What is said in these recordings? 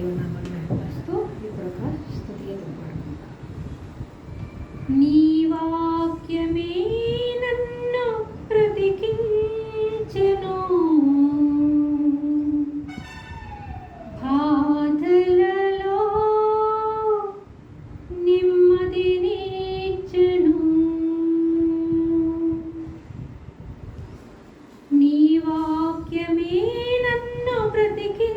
దేవునామాన్ని నడిపిస్తూ ఇప్పుడు ఒక స్థుతి ఎదురు పడుకుందాం నీ వాక్యమే నన్ను ప్రతికించెను. బాధలలో నెమ్మది నీచెను నీ వాక్యమే నన్ను ప్రతికి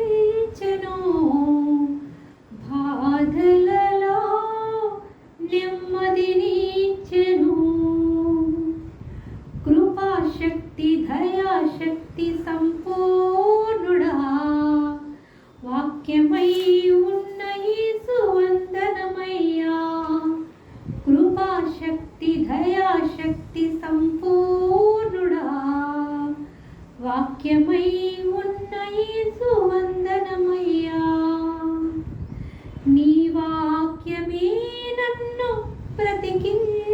you.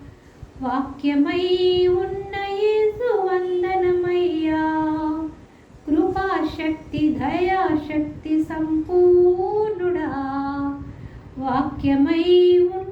వాక్యమై ఉన్న యేసు వందనమయ్యా. కృపాశక్తి దయాశక్తి సంపూర్ణుడా. వాక్యమై ఉన్న